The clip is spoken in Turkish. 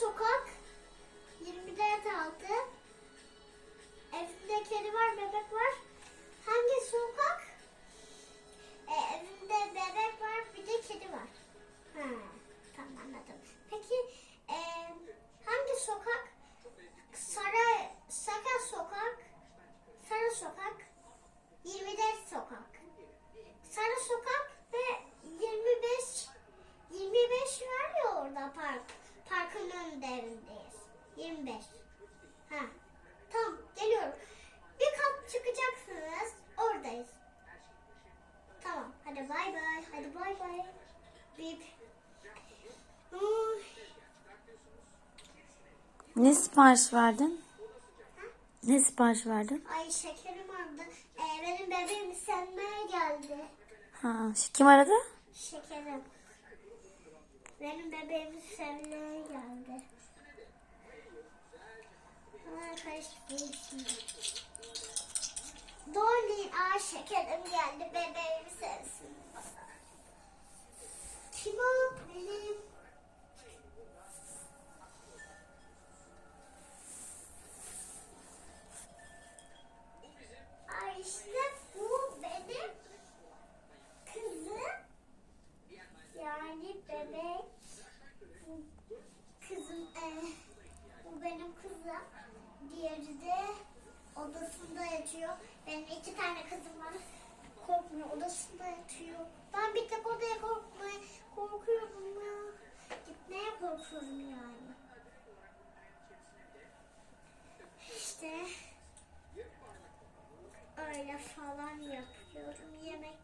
sokak 24 altı. Parkın önündeyiz. 25. Ha. Tamam geliyorum. Bir kat çıkacaksınız. Oradayız. Tamam. Hadi bay bay. Hadi bay bay. Bip. Uy. Ne sipariş verdin? Ne sipariş verdin? Ay şekerim vardı. Ee, benim bebeğim sevmeye geldi. Ha, kim aradı? Şekerim. Benim bebeğimi sevmeye geldi. Aa, karıştırayım şimdi. Dolly, aa şekerim geldi. Bebeğimi sevsin. odasında. Diğeri de odasında yatıyor. Benim iki tane kızım var. Korkmuyor. Odasında yatıyor. Ben bir tek odaya korkmaya korkuyorum ya. Gitmeye korkuyorum yani. İşte öyle falan yapıyorum yemek.